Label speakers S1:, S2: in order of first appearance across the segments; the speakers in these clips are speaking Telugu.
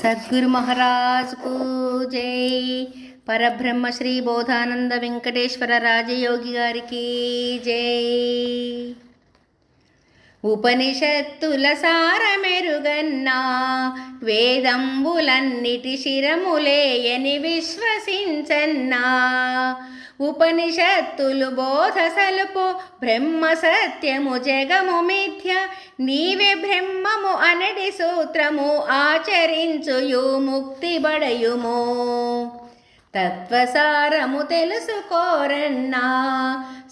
S1: సద్గురు మహారాజ్కు జై. పరబ్రహ్మ శ్రీ బోధానంద వెంకటేశ్వర రాజయోగి గారికి జై. ఉపనిషత్తుల సారమెరుగన్నా వేదంబులన్నిటి శిరములేయని విశ్వసించన్నా ఉపనిషత్తులు బోధ సలుపు బ్రహ్మ సత్యము జగము మిథ్య నీవే బ్రహ్మము అనడి సూత్రము ఆచరించుయు ముక్తి బడయుము తత్వసారము తెలుసుకోరన్నా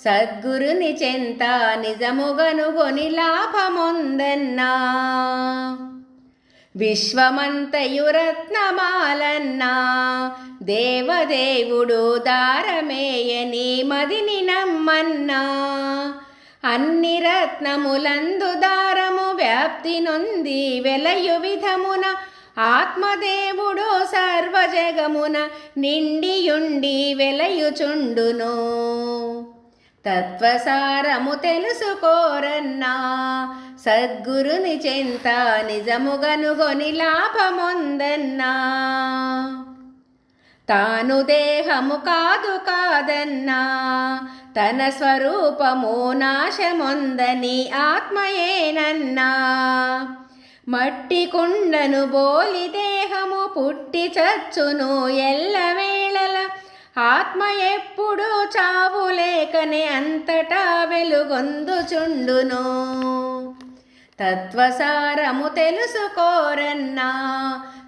S1: సద్గురుని చెంత నిజముగనుగొని లాభముందన్నా విశ్వమంతయు రత్నమాలన్నా దేవదేవుడు దారమేయని మదిని నమ్మన్నా. అన్ని రత్నములందు దారము వ్యాప్తి నొంది వెలయు విధమున ఆత్మదేవుడు సర్వజగమున నిండియుండి వెలయుచుండును. తత్వసారము తెలుసుకోరన్నా. సద్గురుని చెంత నిజముగనుగొని లాభముందన్నా. తాను దేహము కాదు కాదన్నా తన స్వరూపము నాశముందని ఆత్మయేనన్నా. మట్టి కుండను బోలి దేహము పుట్టి చచ్చును ఎల్లవేళల ఆత్మ ఎప్పుడు చావు లేకనే అంతటా వెలుగొందుచుండును తత్వసారము తెలుసుకోరన్నా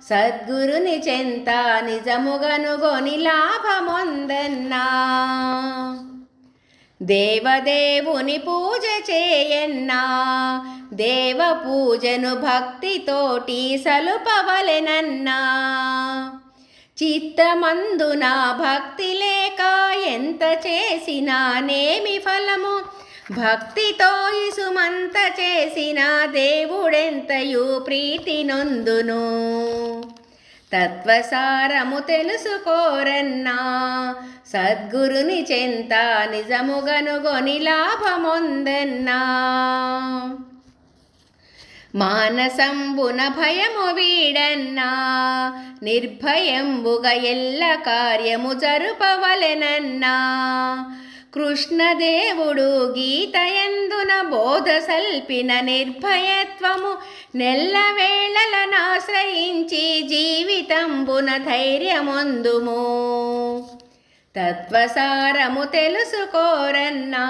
S1: సద్గురుని చెంత నిజముగనుగొని లాభమొందన్నా దేవదేవుని పూజ చేయన్నా. దేవ పూజను భక్తితోటి సలుపవలెనన్నా. చిత్తమందున భక్తి లేక ఎంత చేసినా నేమి ఫలము? భక్తితో ఇసుమంత చేసిన దేవుడెంతయు ప్రీతి నొందును తత్వసారము తెలుసుకోరన్నా సద్గురుని చెంత నిజముగనుగొని లాభమొందన్నా? మానసంబున భయము వీడన్నా నిర్భయంబుగ ఎల్ల కార్యము జరుపవలెనన్నా? కృష్ణదేవుడు గీతయందున బోధ సల్పిన నిర్భయత్వము నెల్లవేళలనాశ్రయించి జీవితంబున ధైర్యమొందుము. తత్వసారము తెలుసుకోరన్నా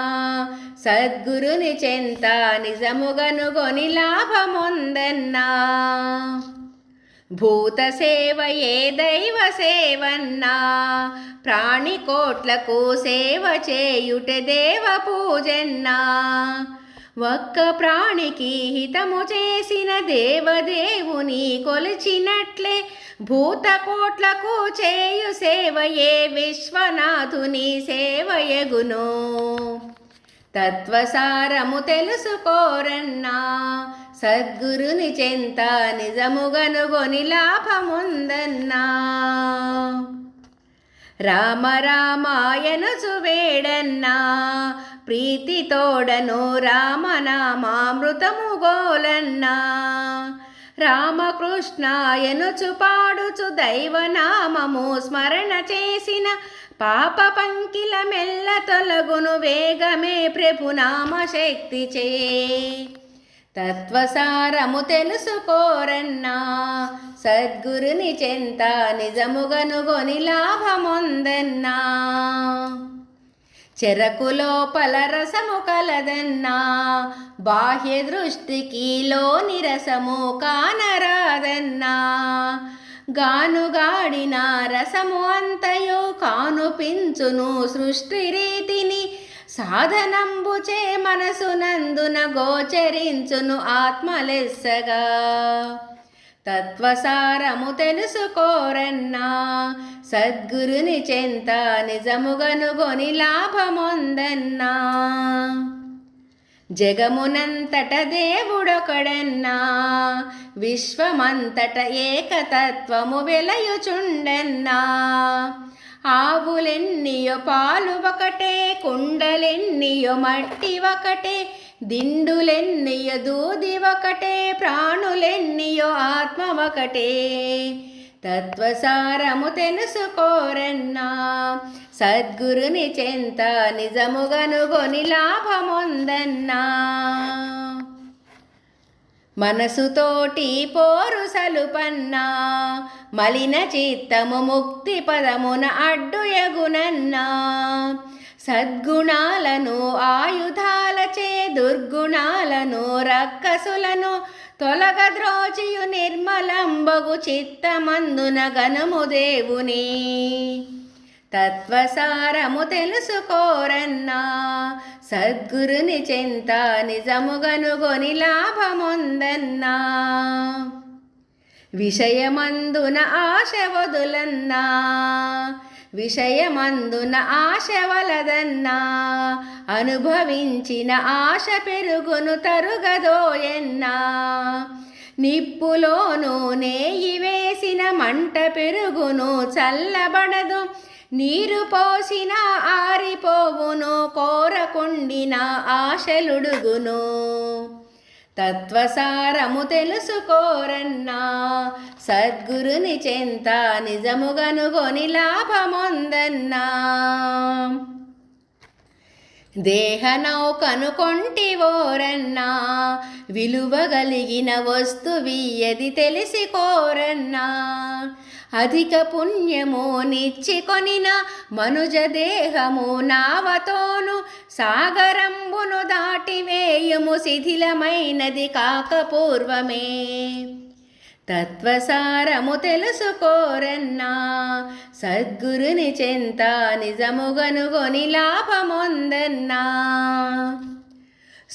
S1: సద్గురుని చెంత నిజముగనుగొని లాభముందన్నా. భూత సేవయే దైవ సేవన్నా? ప్రాణికోట్లకు సేవ చేయుటే దేవ పూజన్నా? ఒక్క ప్రాణికి హితము చేసిన దేవదేవుని కొలిచినట్లే భూతకోట్లకు చేయు సేవయే విశ్వనాథుని సేవయగును తత్వసారము తెలుసుకోరన్నా? సద్గురుని చెంత నిజముగనుగొని లాభముందన్నా రామ రామాయణ సువేడన్నా. ప్రీతితోడను రామనామామృతము గోలన్నా. రామకృష్ణాయనుచు పాడుచు దైవనామము స్మరణ చేసిన పాప పంకిల మెల్ల తొలగును వేగమే ప్రభునామ శక్తి చే తత్వసారము తెలుసుకోరన్నా సద్గురుని చెంత నిజముగనుగొని లాభముందన్నా. చెరకు లోపల రసము కలదన్నా. బాహ్య దృష్టికి లోని రసము కానరాదన్నా. గానుగాడిన రసము అంతయో కానుపించును సృష్టి రీతిని సాధనంబుచే మనసునందున గోచరించును ఆత్మలెస్సగా. తత్వసారము తెలుసుకోరన్నా సద్గురుని చెంత నిజముగనుగొని లాభముందన్నా. జగమునంతట దేవుడొకడన్నా విశ్వమంతట ఏకతత్వము వెలయుచుండన్నా. ఆవులెన్నియో పాలు ఒకటే కుండలెన్నియో మట్టి ఒకటే దిండులెన్నియో దూది ఒకటే ప్రాణులెన్నియో ఆత్మ ఒకటే. తత్వసారము తెలుసుకోరన్నా సద్గురుని చెంత నిజముగనుగొని లాభముందన్నా. మనసుతోటి పోరు సలుపన్నా మలిన చిత్తము ముక్తి పదమున అడ్డుయగునన్నా సద్గుణాలను ఆయుధాలచే దుర్గుణాలను రక్కసులను తొలగద్రోచియు నిర్మలంబగు చిత్తమందున గనము దేవుని. తత్వసారము తెలుసుకోరన్నా. సద్గురుని చింత నిజముగనుగొని లాభముందన్నా. విషయమందున ఆశ వదులన్నా. విషయమందున ఆశ వలదన్నా. అనుభవించిన ఆశ పెరుగును తరుగదోయన్నా. నిప్పులోనూ నేయి వేసిన మంట పెరుగును చల్లబడదు. నీరు పోసిన ఆరిపోవును కోరకుండిన ఆశలుడుగును. తత్వసారము తెలుసుకోరన్నా సద్గురుని చెంత నిజముగనుగొని లాభముందన్నా. దేహనౌకను కొంటివోరన్నా విలువగలిగిన వస్తువియది తెలిసి కోరన్నా అధిక పుణ్యము నిచ్చికొనిన మనుజ దేహము నావతోను సాగరంబును దాటివేయుము శిథిలమైనది కాక పూర్వమే తత్వసారము తెలుసుకోరన్నా సద్గురుని చెంత నిజముగనుగొని లాభముందన్నా.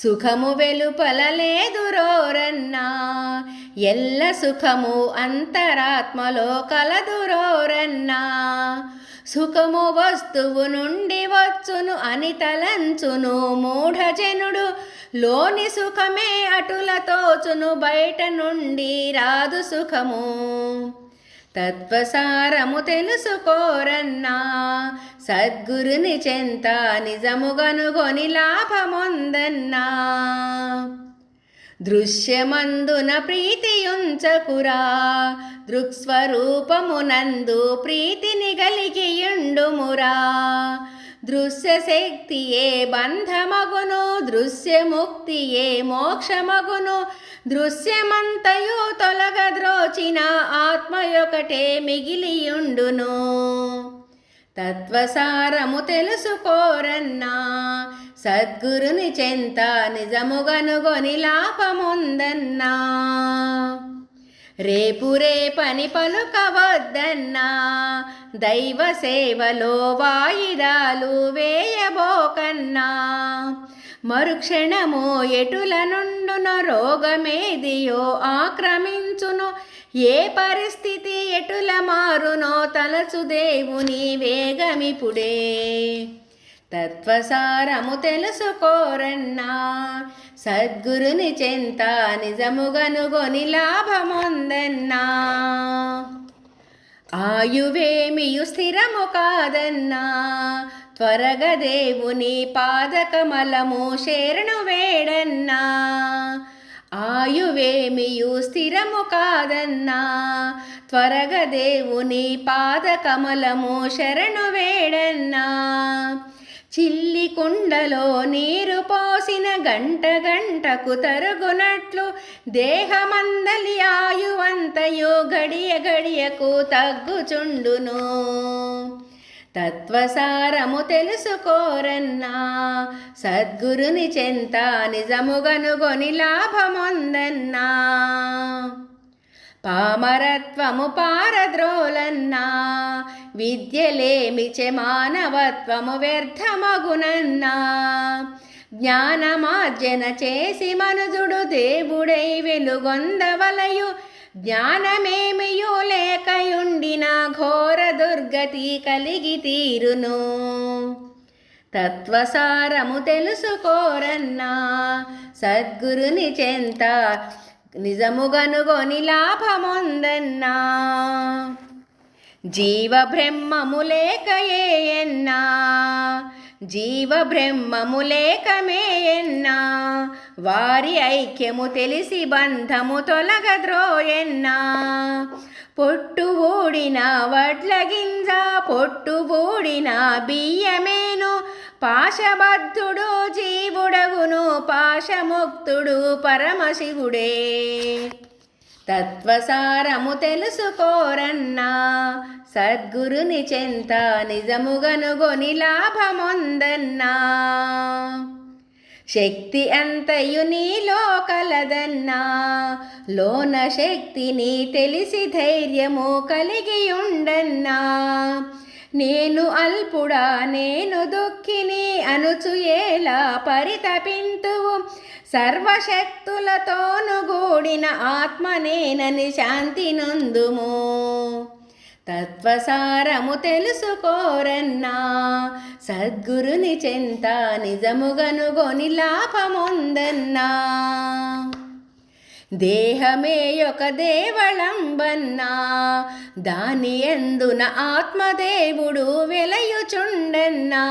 S1: సుఖము వెలుపల లేదురోరన్నా ఎల్ల సుఖము అంతరాత్మలో కలదురోరన్నా. సుఖము వస్తువు నుండి వచ్చును అని తలంచును మూఢజనుడు లోని సుఖమే అటులతోచును బయట నుండి రాదు సుఖము. తత్వసారము తెలుసుకోరన్నా. సద్గురుని చెంత నిజముగనుగొని లాభముందన్నా. దృశ్యమందున ప్రీతియుంచకురా. దృక్స్వరూపమునందు ప్రీతిని కలిగియుండుమురా దృశ్య శక్తియే బంధమగును దృశ్యముక్తియే మోక్షమగును. దృశ్యమంతయు తొలగద్రోచిన ఆత్మయొకటే మిగిలియుండును. తత్వసారము తెలుసుకోరన్నా సద్గురుని చెంత నిజముగనుగొని లాభముందన్నా. రేపు రేపని పలుకవద్దన్నా దైవ సేవలో వాయిదాలు వేయబోకన్నా. మరుక్షణము ఎటుల నుండున రోగమేదియో ఆక్రమించును ఏ పరిస్థితి ఎటుల మారునో తలచు దేవుని వేగమిపుడే. తత్వసారము తెలుసుకోరన్నా. సద్గురుని చెంత నిజముగనుగొని లాభముందన్నా. ఆయువేమియు స్థిరము కాదన్నా. త్వరగా దేవుని పాదకమలము శరణు వేడన్నా. ఆయువేమియు స్థిరము కాదన్నా. త్వరగా దేవుని పాదకమలము శరణు వేడన్నా. చిల్లి కుండలో నీరు పోసిన గంట గంటకు తరుగునట్లు దేహమందలి ఆయువంతయు గడియ గడియకు తగ్గుచుండును. తత్వసారము తెలుసుకోరన్నా సద్గురుని చెంత నిజముగనుగొని లాభముందన్నా. పామరత్వము పారద్రోలన్నా విద్యలేమిచె మానవత్వము వ్యర్థమగునన్నా. జ్ఞానమార్జన చేసి మనుజుడు దేవుడై వెలుగొందవలయు జ్ఞానమేమియో లేకయుండిన ఘోర దుర్గతి కలిగి తీరును. తత్వసారము తెలుసుకోరన్నా సద్గురుని చెంత నిజముగనుగొని లాభముందన్నా జీవ బ్రహ్మము లేకయేయన్నా జీవ బ్రహ్మములేకమే ఎన్నా వారి ఐక్యము తెలిసి బంధము తొలగద్రోయన్నా. పొట్టు ఊడిన వడ్ల గింజ పొట్టు ఊడిన బియ్యమేను. పాశబద్ధుడు జీవుడగును పాశముక్తుడు పరమశివుడే. తత్వసారము తెలుసుకోరన్నా సద్గురుని చెంత నిజముగనుగొని లాభమొందన్నా. శక్తి అంతయు నీలో కలదన్నా లోన శక్తిని తెలిసి ధైర్యము కలిగి ఉండన్నా నేను అల్పుడా నేను దుఃఖిని అనుచు ఎలా పరితపింతువు? సర్వశక్తులతోను గూడిన ఆత్మనేనని శాంతి నందుము. తత్వసారము తెలుసుకోరన్నా సద్గురుని చెంత నిజముగనుగొని లాభముందన్నా. దేహమే ఒక దేవళంబన్నా దాని ఎందున ఆత్మదేవుడు వెలయుచుండన్నా.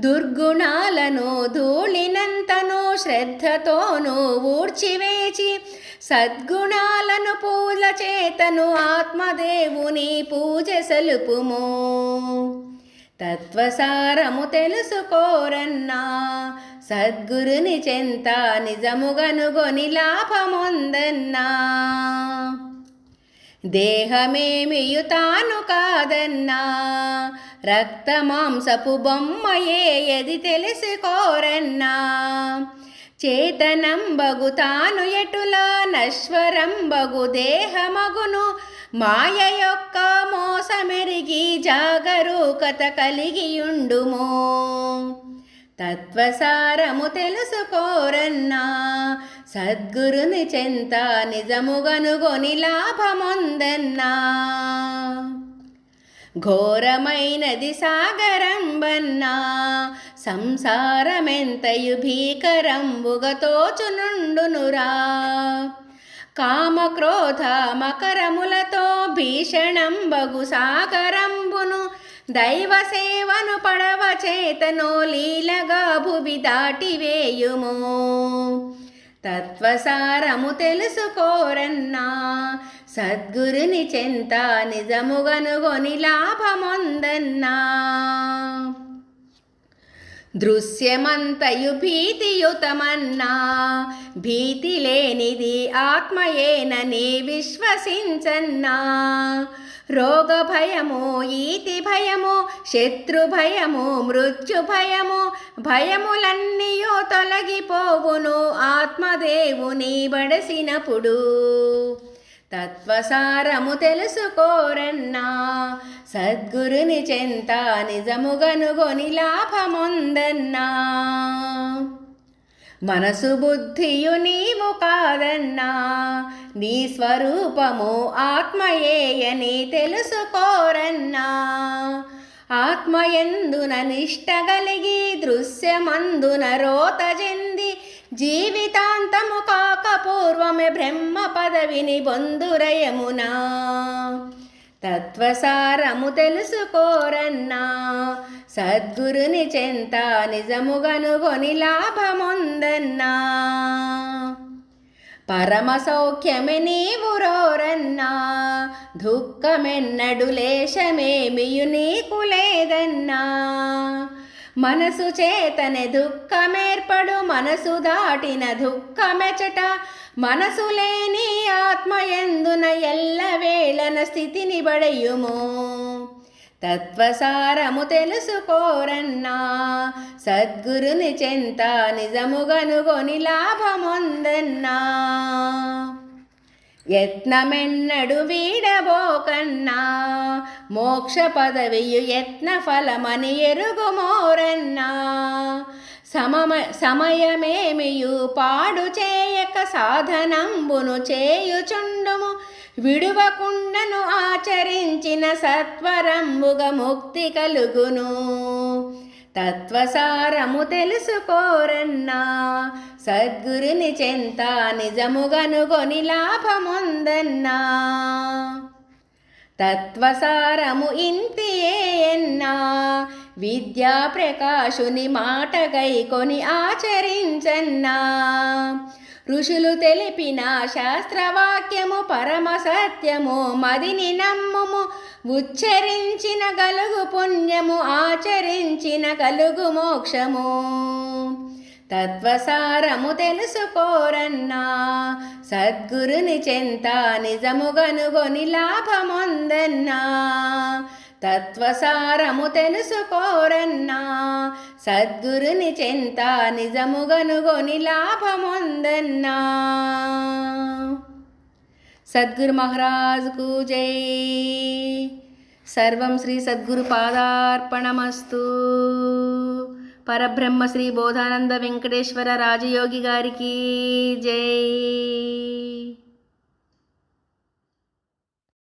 S1: దుర్గుణాలను ధూళినంతను శ్రద్ధతోనూ ఊడ్చివేచి సద్గుణాలను పూల చేతను ఆత్మదేవుని పూజ సలుపుము. తత్వసారము తెలుసుకోరన్నా సద్గురుని చెంత నిజముగనుగొని లాభమొందన్నా. దేహమేమియు తాను కాదన్నా రక్తమాంసపు బొమ్మయే ఎది తెలుసుకోరన్నా. చేతనంబగు తాను ఎటులా నశ్వరంబగు దేహమగును మాయ యొక్క మోసమెరిగి జాగరూకత కలిగియుండుము. తత్వసారము తెలుసుకోరన్నా సద్గురుని చెంత నిజముగనుగొని లాభమొందన్నా. ఘోరమైనది సాగరంబన్నా సంసారమెంతయు భీకరంబుగ తోచునుండునురా. కామక్రోధ మకరములతో భీషణంబగు సాగరంబును దైవ సేవను పడవ చేతనో లీలగా భువి దాటివేయుము తత్వసారము తెలుసుకోరన్నా సద్గురుని చెంత నిజముగనుగొని లాభమొందన్నా. దృశ్యమంతయు భీతియుతమన్నా భీతి లేనిది ఆత్మయేనని విశ్వసించన్నా. రోగ భయము ఈతి భయము శత్రు భయము మృత్యు భయము భయములన్నీయో తొలగిపోవును ఆత్మదేవుని బడసినప్పుడు. తత్వసారము తెలుసుకోరన్నా. సద్గురుని చెంత నిజముగనుగొని లాభముందన్నా. మనసు బుద్ధియు నీవు కాదన్నా. నీ స్వరూపము ఆత్మయేయని తెలుసుకోరన్నా. ఆత్మయందున నిష్ట కలిగి దృశ్యమందున రోతజన్ జీవితాంతము కాక పూర్వమే బ్రహ్మ పదవిని బొందురయమునా. తత్వసారము తెలుసుకోరన్నా. సద్గురుని చెంత నిజముగనుగొని లాభమొందన్నా. పరమ సౌఖ్యమే నీవు రోరన్నా. దుఃఖమెన్నడు లేశమేమియు నీకు లేదన్నా. మనసు చేతనే దుఃఖమేర్పడు మనసు దాటిన దుఃఖమెచట. మనసు లేని ఆత్మయందున ఎల్లవేళన స్థితిని బడయుము తత్వసారము తెలుసుకోరన్నా. సద్గురుని చెంత నిజముగనుగొని లాభమొందన్నా. యత్నమెన్నడు వీడబోకన్నా మోక్ష పదవియు యత్న ఫలమని ఎరుగుమోరన్నా సమమ సమయమేమియు పాడు చేయక సాధనంబును చేయుచుండుము? విడువకుండను ఆచరించిన సత్వరంబుగ ముక్తి కలుగును. తత్వసారము తెలుసుకోరన్నా? సద్గురుని చెంత నిజముగనుగొని లాభముందన్నా. తత్వసారము ఇంతియేయన్నా విద్యా ప్రకాశుని మాట గైకొని ఆచరించన్నా. ఋషులు తెలిపిన శాస్త్రవాక్యము పరమ సత్యము మదిని నమ్ముము. ఉచ్చరించిన గలుగు పుణ్యము ఆచరించిన కలుగు మోక్షము. తత్వసారము తెలుసుకోరన్నా. సద్గురుని చెంత నిజముగనుగొని లాభమొందన్నా. తత్వసారము తెలుసుకోరన్నా. సద్గురుని చెంత నిజముగనుగొని లాభమొందన్నా. సద్గురు మహారాజుకు జై. సర్వం శ్రీ సద్గురు పాదార్పణమస్తు. పరబ్రహ్మ శ్రీ బోధానంద వెంకటేశ్వర రాజయోగి గారికి జై.